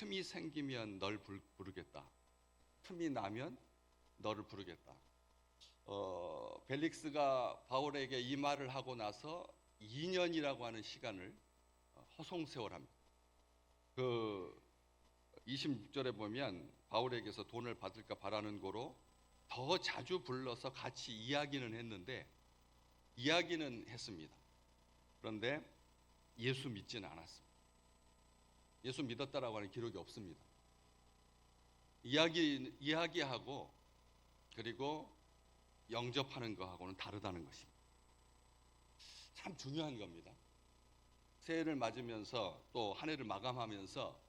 틈이 생기면 널 부르- 부르겠다. 틈이 나면 너를 부르겠다. 어, 벨릭스가 바울에게 이 말을 하고 나서 2년이라고 하는 시간을 어, 허송세월합니다. 그 26절에 보면 바울에게서 돈을 받을까 바라는 거로 더 자주 불러서 같이 이야기는 했는데 이야기는 했습니다. 그런데 예수 믿지는 않았습니다. 예수 믿었다라고 하는 기록이 없습니다. 이야기 이야기하고 그리고 영접하는 거하고는 다르다는 것입니다. 참 중요한 겁니다. 새해를 맞으면서 또 한 해를 마감하면서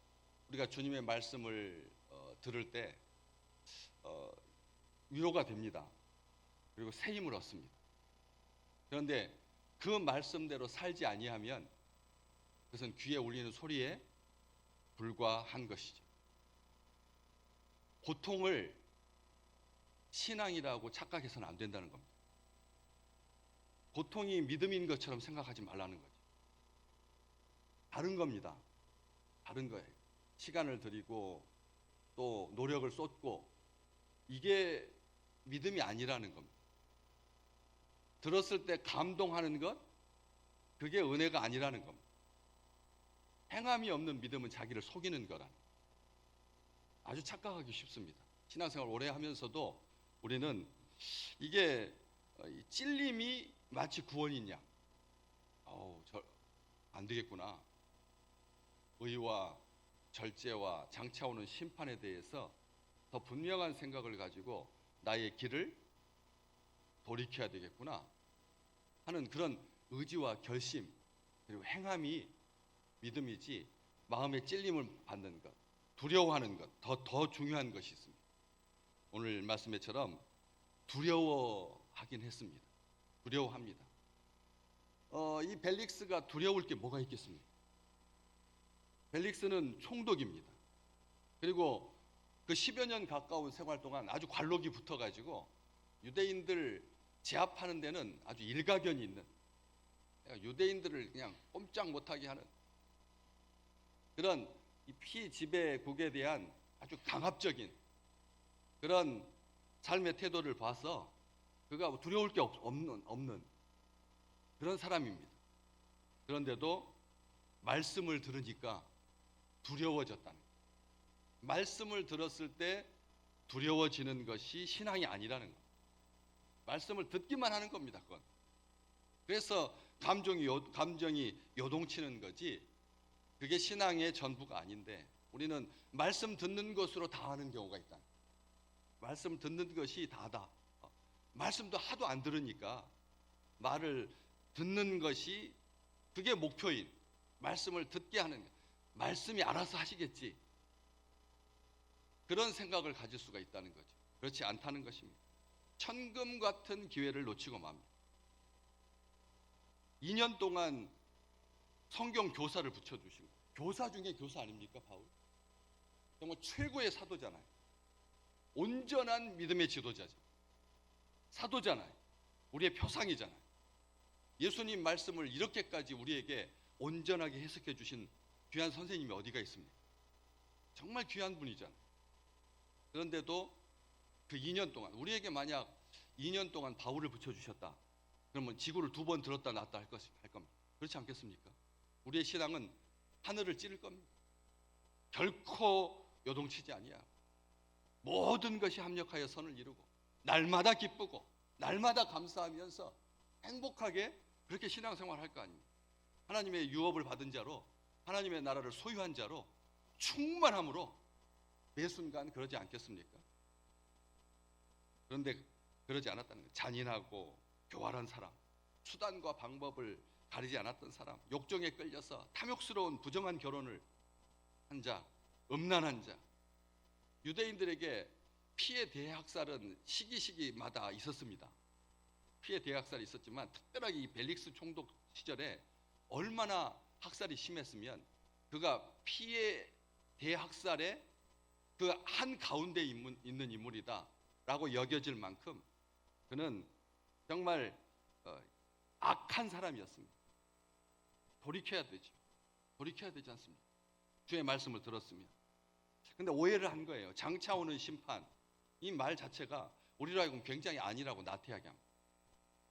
우리가 주님의 말씀을 어, 들을 때 어, 위로가 됩니다. 그리고 새 힘을 얻습니다. 그런데 그 말씀대로 살지 아니하면 그것은 귀에 울리는 소리에 불과한 것이죠. 고통을 신앙이라고 착각해서는 안 된다는 겁니다. 고통이 믿음인 것처럼 생각하지 말라는 거죠. 다른 겁니다. 다른 거예요. 시간을 들이고 또 노력을 쏟고 이게 믿음이 아니라는 겁니다. 들었을 때 감동하는 것 그게 은혜가 아니라는 겁니다. 행함이 없는 믿음은 자기를 속이는 거라는 아주 착각하기 쉽습니다. 신앙생활 오래 하면서도 우리는 이게 어, 이 찔림이 마치 구원이냐? 어우, 저 안 되겠구나. 의와 절제와 장차 오는 심판에 대해서 더 분명한 생각을 가지고 나의 길을 돌이켜야 되겠구나 하는 그런 의지와 결심 그리고 행함이 믿음이지 마음의 찔림을 받는 것, 두려워하는 것, 더, 더 중요한 것이 있습니다. 오늘 말씀에처럼 두려워하긴 했습니다. 두려워합니다. 어, 이 벨릭스가 두려울 게 뭐가 있겠습니까? 벨릭스는 총독입니다. 그리고 그 10여 년 가까운 생활 동안 아주 관록이 붙어가지고 유대인들 제압하는 데는 아주 일가견이 있는 유대인들을 그냥 꼼짝 못하게 하는 그런 이 피지배국에 대한 아주 강압적인 그런 삶의 태도를 봐서 그가 두려울 게 없- 없는 없는 그런 사람입니다. 그런데도 말씀을 들으니까 두려워졌다는. 말씀을 들었을 때 두려워지는 것이 신앙이 아니라는 거예요. 말씀을 듣기만 하는 겁니다. 그건. 그래서 감정이 요, 감정이 요동치는 거지 그게 신앙의 전부가 아닌데 우리는 말씀 듣는 것으로 다 하는 경우가 있다. 말씀 듣는 것이 다다. 어, 말씀도 하도 안 들으니까 말을 듣는 것이 그게 목표인 말씀을 듣게 하는 것. 말씀이 알아서 하시겠지. 그런 생각을 가질 수가 있다는 거죠. 그렇지 않다는 것입니다. 천금 같은 기회를 놓치고 맙니다. 2년 동안 성경 교사를 붙여주시고 교사 중에 교사 아닙니까 바울? 정말 최고의 사도잖아요. 온전한 믿음의 지도자죠. 사도잖아요. 우리의 표상이잖아요. 예수님 말씀을 이렇게까지 우리에게 온전하게 해석해 주신 귀한 선생님이 어디가 있습니까? 정말 귀한 분이잖아요. 그런데도 그 2년 동안 우리에게 만약 2년 동안 바울을 붙여 주셨다. 그러면 지구를 두 번 들었다 놨다 할, 것, 할 겁니다. 그렇지 않겠습니까? 우리의 신앙은 하늘을 찌를 겁니다. 결코 요동치지 아니야. 모든 것이 합력하여 선을 이루고 날마다 기쁘고 날마다 감사하면서 행복하게 그렇게 신앙생활 할 거 아닙니까? 하나님의 유업을 받은 자로 하나님의 나라를 소유한 자로 충만함으로 매 순간 그러지 않겠습니까? 그런데 그러지 않았다는 거예요. 잔인하고 교활한 사람, 수단과 방법을 가리지 않았던 사람, 욕정에 끌려서 탐욕스러운 부정한 결혼을 한 자, 음란한 자. 유대인들에게 피해 대학살은 시기 시기마다 있었습니다. 피해 대학살이 있었지만 특별하게 이 벨릭스 총독 시절에 얼마나 학살이 심했으면 그가 피해 대학살의 그 한 가운데 인물, 있는 인물이다라고 여겨질 만큼 그는 정말 어, 악한 사람이었습니다. 돌이켜야 되죠. 돌이켜야 되지 않습니까? 주의 말씀을 들었으면 근데 오해를 한 거예요. 장차 오는 심판. 이 말 자체가 우리로 하여금 굉장히 아니라고 나태하게 합니다.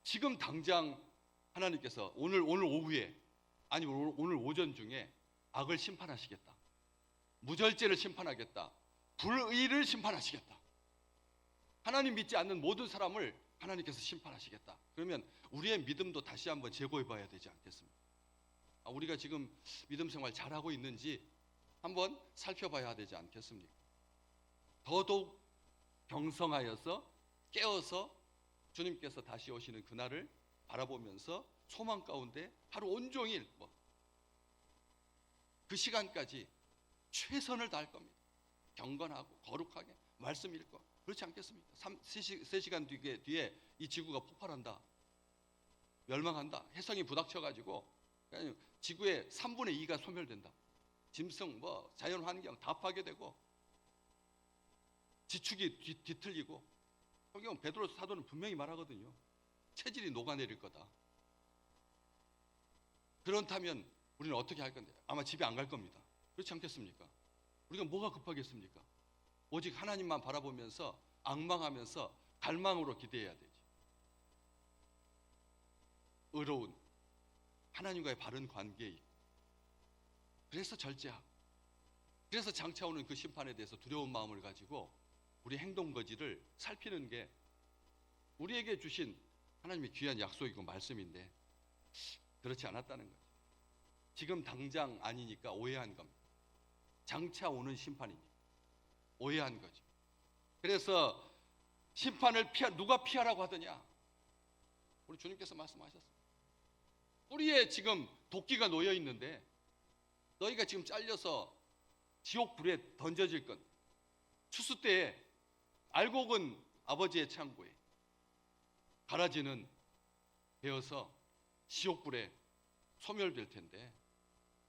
지금 당장 하나님께서 오늘 오늘 오후에 아니 오늘, 오전 중에 악을 심판하시겠다. 무절제를 심판하겠다. 불의를 심판하시겠다. 하나님 믿지 않는 모든 사람을 하나님께서 심판하시겠다. 그러면 우리의 믿음도 다시 한번 재고해 봐야 되지 않겠습니까? 아, 우리가 지금 믿음 생활 잘하고 있는지 한번 살펴봐야 되지 않겠습니까? 더더욱 경성하여서 깨어서 주님께서 다시 오시는 그날을 바라보면서 소망 가운데 하루 온종일 뭐 그 시간까지 최선을 다할 겁니다. 경건하고 거룩하게 말씀 읽고 그렇지 않겠습니까? 3, 3시간 뒤에, 뒤에 이 지구가 폭발한다. 멸망한다. 해성이 부닥쳐가지고 지구의 3분의 2가 소멸된다. 짐승, 뭐 자연 환경 다 파괴되고 지축이 뒤, 뒤틀리고 성경 베드로 사도는 분명히 말하거든요. 체질이 녹아내릴 거다. 그렇다면 우리는 어떻게 할 건데? 아마 집에 안 갈 겁니다. 그렇지 않겠습니까? 우리가 뭐가 급하겠습니까? 오직 하나님만 바라보면서 악망하면서 갈망으로 기대해야 되지. 의로운 하나님과의 바른 관계에 있고 그래서 절제하고 그래서 장차 오는 그 심판에 대해서 두려운 마음을 가지고 우리 행동 거지를 살피는 게 우리에게 주신 하나님의 귀한 약속이고 말씀인데 그렇지 않았다는 거죠. 지금 당장 아니니까 오해한 겁니다. 장차 오는 심판이니까 오해한 거죠. 그래서 심판을 피하 누가 피하라고 하더냐? 우리 주님께서 말씀하셨어요. 뿌리에 지금 도끼가 놓여 있는데 너희가 지금 잘려서 지옥 불에 던져질 건 추수 때에 알곡은 아버지의 창고에 가라지는 되어서 지옥 불에 소멸될 텐데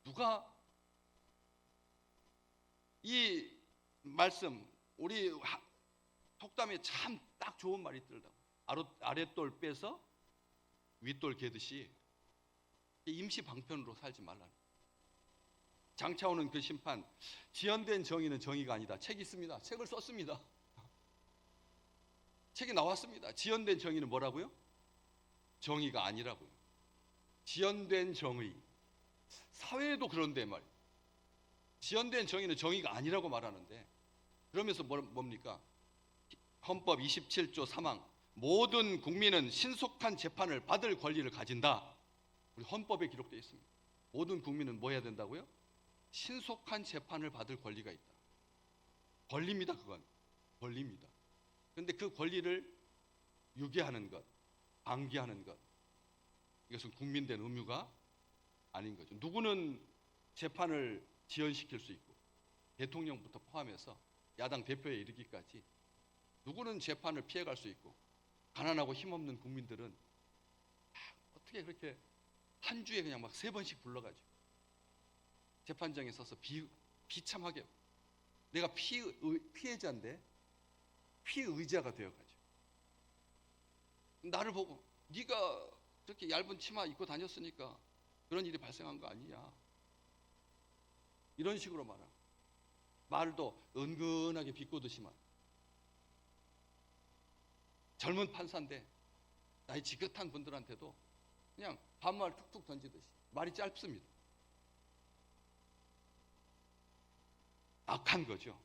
누가 이 말씀 우리 하- 속담에 참 딱 좋은 말이. 아로- 아랫돌 빼서 윗돌 개듯이 임시 방편으로 살지 말라. 장차 오는 그 심판 지연된 정의는 정의가 아니다. 책이 있습니다. 책을 썼습니다. 책이 나왔습니다. 지연된 정의는 뭐라고요? 정의가 아니라고요. 지연된 정의. 사회에도 그런데 말. 지연된 정의는 정의가 아니라고 말하는데 그러면서 뭐, 뭡니까? 헌법 27조 3항 모든 국민은 신속한 재판을 받을 권리를 가진다. 우리 헌법에 기록되어 있습니다. 모든 국민은 뭐 해야 된다고요? 신속한 재판을 받을 권리가 있다. 권리입니다, 그건. 권리입니다. 그런데 그 권리를 유기하는 것, 방기하는 것, 이것은 국민된 의무가 아닌 거죠. 누구는 재판을 지연시킬 수 있고, 대통령부터 포함해서 야당 대표에 이르기까지 누구는 재판을 피해갈 수 있고, 가난하고 힘없는 국민들은 아, 어떻게 그렇게 한 주에 그냥 막 세 번씩 불러가지고. 재판장에 서서 비, 비참하게. 내가 피, 피해자인데 피의자가 되어가지고. 나를 보고 네가 그렇게 얇은 치마 입고 다녔으니까 그런 일이 발생한 거 아니냐. 이런 식으로 말하고. 말도 은근하게 비꼬듯이만. 젊은 판사인데 나이 지긋한 분들한테도 그냥 반말 툭툭 던지듯이 말이 짧습니다. 악한 거죠.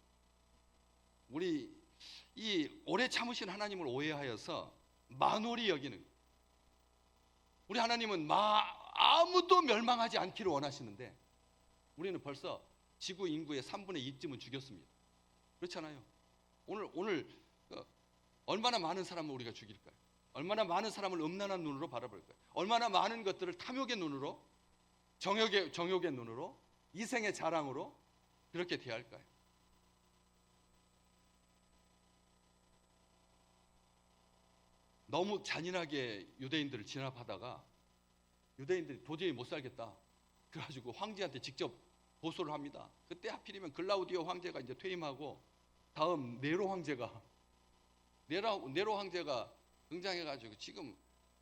우리 이 오래 참으신 하나님을 오해하여서 만홀히 여기는. 우리 하나님은 마, 아무도 멸망하지 않기를 원하시는데 우리는 벌써 지구 인구의 3분의 2쯤은 죽였습니다. 그렇잖아요. 오늘 오늘 어, 얼마나 많은 사람을 우리가 죽일까요? 얼마나 많은 사람을 음란한 눈으로 바라볼까요? 얼마나 많은 것들을 탐욕의 눈으로 정욕의 정욕의 눈으로 이생의 자랑으로 그렇게 대할까요? 너무 잔인하게 유대인들을 진압하다가 유대인들이 도저히 못 살겠다. 그래가지고 황제한테 직접 고소를 합니다. 그때 하필이면 글라우디오 황제가 이제 퇴임하고 다음 네로 황제가 네로 황제가 등장해가지고 지금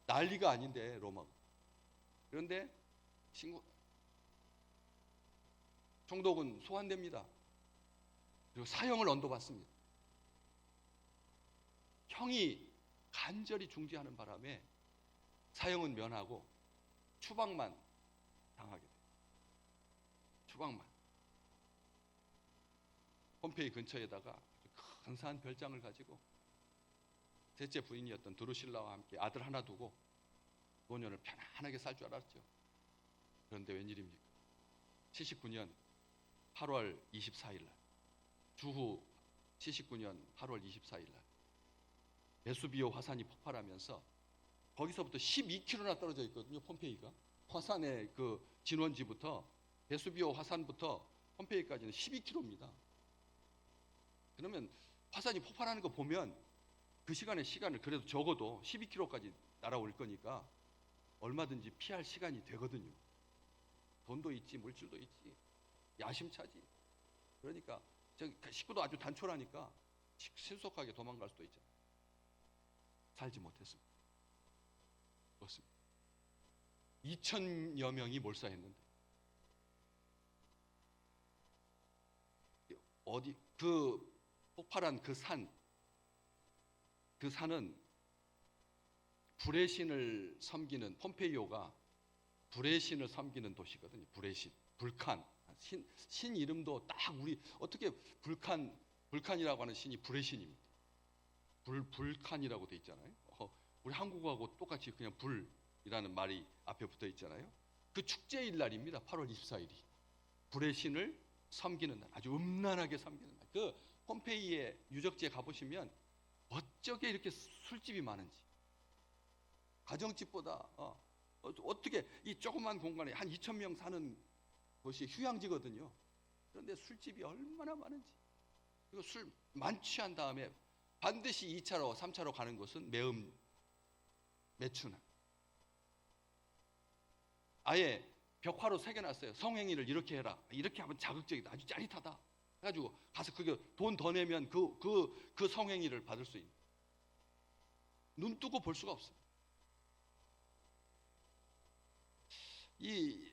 난리가 아닌데 로마가 그런데 친구 총독은 소환됩니다. 그리고 사형을 언도받습니다. 형이 간절히 중지하는 바람에 사형은 면하고 추방만 당하게 돼요. 추방만. 폼페이 근처에다가 근사한 별장을 가지고 셋째 부인이었던 드루실라와 함께 아들 하나 두고 노년을 편안하게 살 줄 알았죠. 그런데 웬일입니까? 79년 8월 24일 날 주후 79년 8월 24일 날 베수비오 화산이 폭발하면서 거기서부터 12km나 떨어져 있거든요. 폼페이가 화산의 그 진원지부터 베수비오 화산부터 폼페이까지는 12km입니다. 그러면 화산이 폭발하는 거 보면 그 시간의 시간을 그래도 적어도 12km까지 날아올 거니까 얼마든지 피할 시간이 되거든요. 돈도 있지, 물질도 있지, 야심차지. 그러니까 저 식구도 아주 단촐하니까 신속하게 도망갈 수도 있잖아요. 살지 못했습니다. 그렇습니다. 2천여 명이 몰사했는데 어디 그 폭발한 그 산, 그 산은 불의 신을 섬기는 폼페이오가 불의 신을 섬기는 도시거든요. 불의 신, 불칸. 신, 신 이름도 딱 우리 어떻게 불칸, 불칸이라고 하는 신이 불의 신입니다. 불, 불칸이라고 돼 있잖아요. 어, 우리 한국어하고 똑같이 그냥 불이라는 말이 앞에 붙어 있잖아요. 그 축제일 날입니다. 8월 24일이. 불의 신을 섬기는 날, 아주 음란하게 섬기는 날. 그 폼페이의 유적지에 가보시면 어쩌게 이렇게 술집이 많은지. 가정집보다 어, 어떻게 이 조그만 공간에 한 2천 명 사는 곳이 휴양지거든요. 그런데 술집이 얼마나 많은지. 그리고 술 만취한 다음에 반드시 2차로, 3차로 가는 곳은 매음 매춘한. 아예 벽화로 새겨놨어요. 성행위를 이렇게 해라. 이렇게 하면 자극적이다. 아주 짜릿하다. 해가지고 가서 그게 돈 더 내면 그, 그, 그 성행위를 받을 수 있는. 눈 뜨고 볼 수가 없어요. 이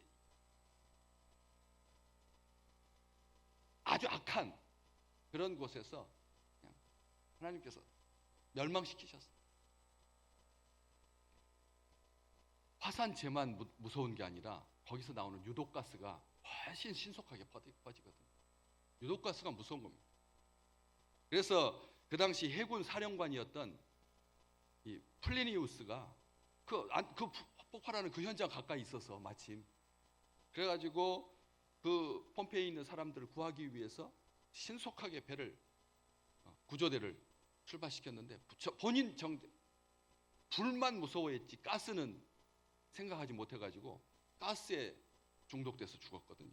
아주 악한 그런 곳에서 하나님께서 멸망시키셨어요. 화산 재만 무- 무서운 게 아니라 거기서 나오는 유독가스가 훨씬 신속하게 퍼지- 퍼지거든요. 유독가스가 무서운 겁니다. 그래서 그 당시 해군 사령관이었던 이 플리니우스가 그, 안- 그 푸- 폭발하는 그 현장 가까이 있어서 마침 그래가지고 그 폼페이에 있는 사람들을 구하기 위해서 신속하게 배를 어, 구조대를 출발시켰는데 저- 본인 정 불만 무서워했지 가스는 생각하지 못해가지고 가스에 중독돼서 죽었거든요.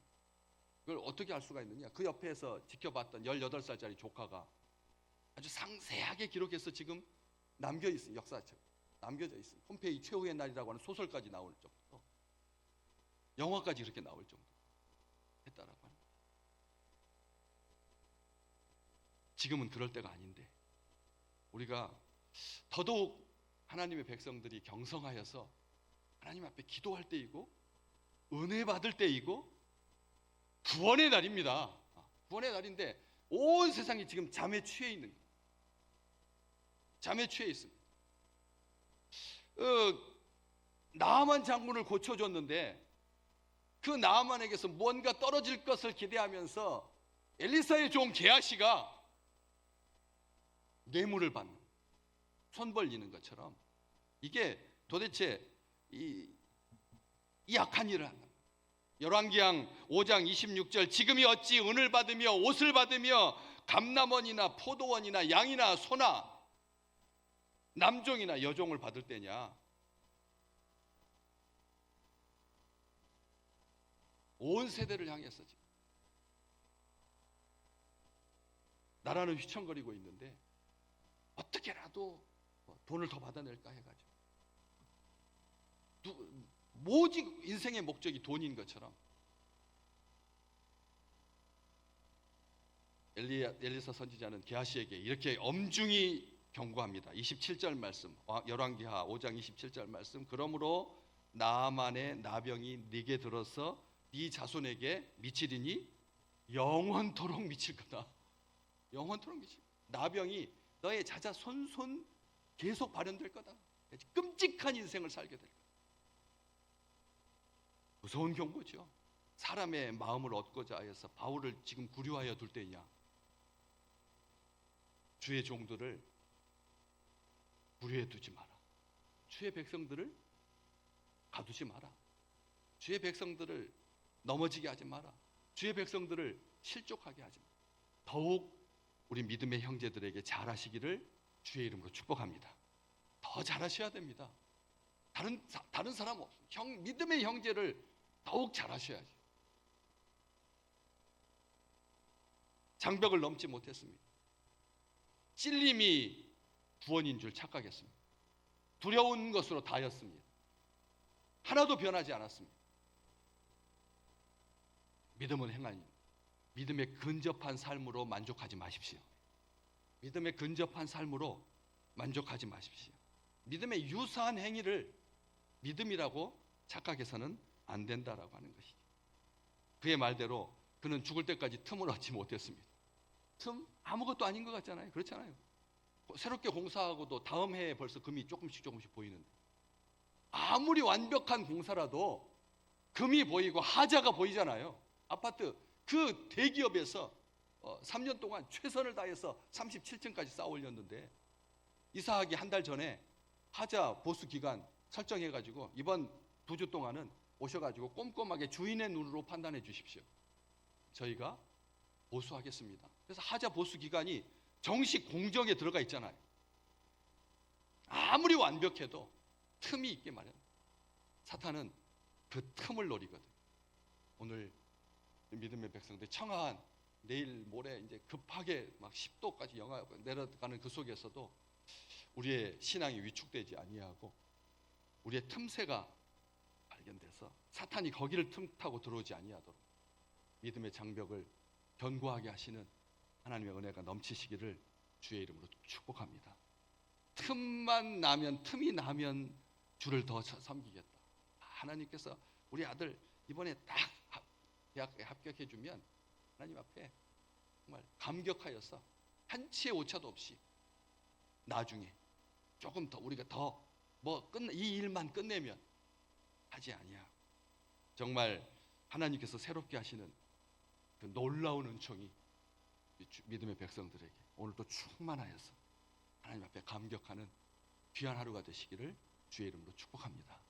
그걸 어떻게 알 수가 있느냐? 그 옆에서 지켜봤던 18살짜리 조카가 아주 상세하게 기록해서 지금 남겨 있어요. 역사책 남겨져 있어요. 폼페이 최후의 날이라고 하는 소설까지 나올 정도. 영화까지 그렇게 나올 정도 했다라고 하는. 지금은 그럴 때가 아닌데 우리가 더더욱 하나님의 백성들이 경성하여서 하나님 앞에 기도할 때이고 은혜 받을 때이고 구원의 날입니다. 아, 구원의 날인데 온 세상이 지금 잠에 취해 있는. 잠에 취해 있습니다. 어, 나만 장군을 고쳐줬는데 그 나만에게서 뭔가 떨어질 것을 기대하면서 엘리사의 종 게하시가 뇌물을 받는 손 벌리는 것처럼 이게 도대체 이, 이 악한 일을 한다. 열왕기양 5장 26절 지금이 어찌 은을 받으며 옷을 받으며 감남원이나 포도원이나 양이나 소나 남종이나 여종을 받을 때냐? 온 세대를 향해서 지금. 나라는 휘청거리고 있는데 어떻게라도 뭐 돈을 더 받아낼까 해가지고. 누, 모직 인생의 목적이 돈인 것처럼 엘리, 엘리사 선지자는 게하시에게 이렇게 엄중히 경고합니다. 27절 말씀, 와- 열왕기하 5장 27절 말씀. 그러므로 나만의 나병이 네게 들어서 네 자손에게 미치리니 영원토록 미칠 거다. 영원토록 계시. 나병이 너의 자자 손손 계속 발현될 거다. 끔찍한 인생을 살게 될 거다. 무서운 경고죠. 사람의 마음을 얻고자 하여서 바울을 지금 구류하여 둘 때냐. 주의 종들을 구류해 두지 마라. 주의 백성들을 가두지 마라. 주의 백성들을 넘어지게 하지 마라. 주의 백성들을 실족하게 하지 마라. 더욱 우리 믿음의 형제들에게 잘하시기를 주의 이름으로 축복합니다. 더 잘하셔야 됩니다. 다른 사- 다른 사람 없. 형 믿음의 형제를 더욱 잘하셔야지. 장벽을 넘지 못했습니다. 찔림이 구원인 줄 착각했습니다. 두려운 것으로 다였습니다. 하나도 변하지 않았습니다. 믿음은 행하니 믿음의 근접한 삶으로 만족하지 마십시오. 믿음의 근접한 삶으로 만족하지 마십시오. 믿음의 유사한 행위를 믿음이라고 착각해서는 안 된다라고 하는 것이죠. 그의 말대로 그는 죽을 때까지 틈을 얻지 못했습니다. 틈 아무것도 아닌 것 같잖아요. 그렇잖아요. 새롭게 공사하고도 다음 해에 벌써 금이 조금씩 조금씩 보이는데 아무리 완벽한 공사라도 금이 보이고 하자가 보이잖아요. 아파트 그 대기업에서 어, 3년 동안 최선을 다해서 37층까지 쌓아 올렸는데 이사하기 한 달 전에 하자 보수 기간 설정해 가지고 이번 두 주 동안은 오셔 가지고 꼼꼼하게 주인의 눈으로 판단해 주십시오. 저희가 보수하겠습니다. 그래서 하자 보수 기간이 정식 공정에 들어가 있잖아요. 아무리 완벽해도 틈이 있게 마련. 사탄은 그 틈을 노리거든. 오늘 믿음의 백성들 청하한 내일 모레 이제 급하게 막 10도까지 영하 내려가는 그 속에서도 우리의 신앙이 위축되지 아니하고 우리의 틈새가 발견돼서 사탄이 거기를 틈타고 들어오지 아니하도록 믿음의 장벽을 견고하게 하시는 하나님의 은혜가 넘치시기를 주의 이름으로 축복합니다. 틈만 나면 틈이 나면 주를 더 섬기겠다. 하나님께서 우리 아들 이번에 딱 합- 대학에 합격해 주면 하나님 앞에 정말 감격하여서 한치의 오차도 없이 나중에 조금 더 우리가 더 뭐 끝 이 일만 끝내면 하지 아니야. 정말 하나님께서 새롭게 하시는 그 놀라운 은총이 믿음의 백성들에게 오늘도 충만하여서 하나님 앞에 감격하는 귀한 하루가 되시기를 주의 이름으로 축복합니다.